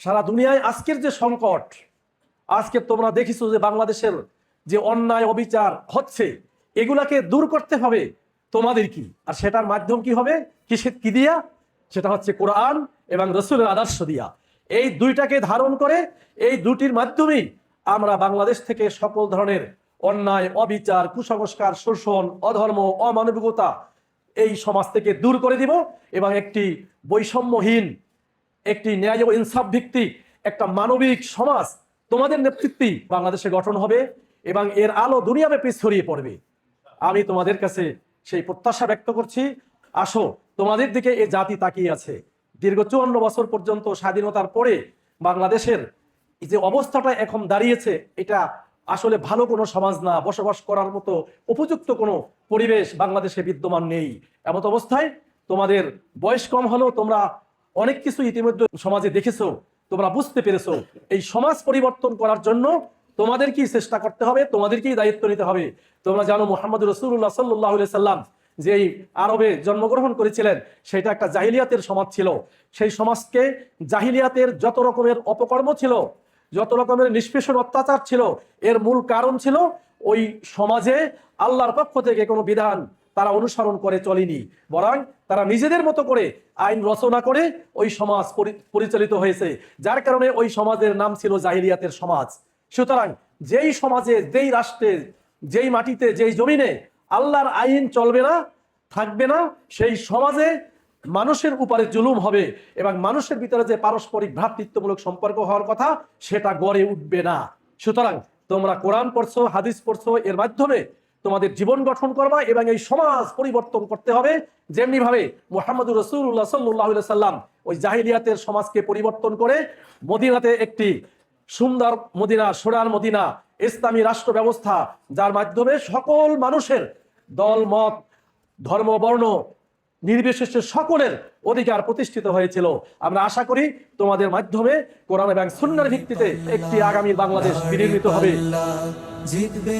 সারা দুনিয়ায় আজকের যে সংকট, আজকে তোমরা দেখিছো যে বাংলাদেশের যে অন্যায় অবিচার হচ্ছে, এগুলাকে দূর করতে হবে তোমাদের কি? আর সেটার মাধ্যম কি হবে? কিসে কি দিয়া? সেটা হচ্ছে কোরআন এবং রসুলের আদর্শ দিয়া। এই দুইটাকে ধারণ করে এই দুটির মাধ্যমেই আমরা বাংলাদেশ থেকে সকল ধরনের অন্যায়, অবিচার, কুসংস্কার, শোষণ, অধর্ম, অমানবিকতা এই সমাজ থেকে দূর করে দিব এবং একটি বৈষম্যহীন একটি ন্যায় ও ইনসাফ ভিত্তিক একটা মানবিক সমাজ। তোমাদের নেতৃত্বে বাংলাদেশে গঠন হবে এবং এর আলো দুনিয়াব্যাপী ছড়িয়ে পড়বে। আমি তোমাদের কাছে সেই প্রত্যাশা ব্যক্ত করছি। আসো, তোমাদের দিকে এ জাতি তাকিয়ে আছে। দীর্ঘ চুয়ান্ন বছর পর্যন্ত স্বাধীনতার পরে বাংলাদেশের যে অবস্থাটা এখন দাঁড়িয়েছে, এটা আসলে ভালো কোনো সমাজ না। বসবাস করার মতো উপযুক্ত কোনো পরিবেশ বাংলাদেশে বিদ্যমান নেই। এমত অবস্থায় তোমাদের বয়স কম হলেও তোমরা অনেক কিছু ইতিমধ্যে সমাজে দেখেছ, তোমরা বুঝতে পেরেছ। এই সমাজ পরিবর্তন করার জন্য তোমাদেরকেই চেষ্টা করতে হবে, তোমাদেরকেই দায়িত্ব নিতে হবে। তোমরা জানো মোহাম্মদ রসুল্লাহ সাল্লাহ সাল্লাম যে এই আরবে জন্মগ্রহণ করেছিলেন, সেটা একটা জাহিলিয়াতের সমাজ ছিল। সেই সমাজকে জাহিলিয়াতের যত রকমের অপকর্ম ছিল, যত রকমের নিষ্পেষণ অত্যাচার ছিল, এর মূল কারণ ছিল ওই সমাজে আল্লাহর পক্ষ থেকে কোনো বিধান তারা অনুসরণ করে চলেনি। বরং তারা নিজেদের মতো করে আইন রচনা করে ওই সমাজ পরি- পরিচালিত হয়েছে। যার কারণে ওই সমাজের নাম ছিল জাহিলিয়াতের সমাজ। সুতরাং যেই সমাজে, যেই রাষ্ট্রে, যেই মাটিতে, যেই জমিনে আল্লাহর আইন চলবে না, থাকবে না, সেই সমাজে মানুষের উপরে জুলুম হবে এবং মানুষের ভিতরে যে পারস্পরিক ভ্রাতৃত্বমূলক সম্পর্ক হওয়ার কথা, সেটা গড়ে উঠবে না। সুতরাং তোমরা কোরআন পড়ছো, হাদিস পড়ছো, এর মাধ্যমে তোমাদের জীবন গঠন করবা এবং এই সমাজ পরিবর্তন করতে হবে। যেমনি ভাবে মোহাম্মদুর রসুল্লাহ সাল্লাহ সাল্লাম ওই জাহিলিয়াতের সমাজকে পরিবর্তন করে মদিনাতে একটি সুন্দর মদিনা, সোনার মদিনা, ইসলামী রাষ্ট্র ব্যবস্থা, যার মাধ্যমে সকল মানুষের দল, মত, ধর্ম, বর্ণ নির্বিশেষে সকলের অধিকার প্রতিষ্ঠিত হয়েছিল। আমরা আশা করি তোমাদের মাধ্যমে কোরআন এবং সুন্নার ভিত্তিতে একটি আগামী বাংলাদেশ বিনির্মিত হবে। জিতবে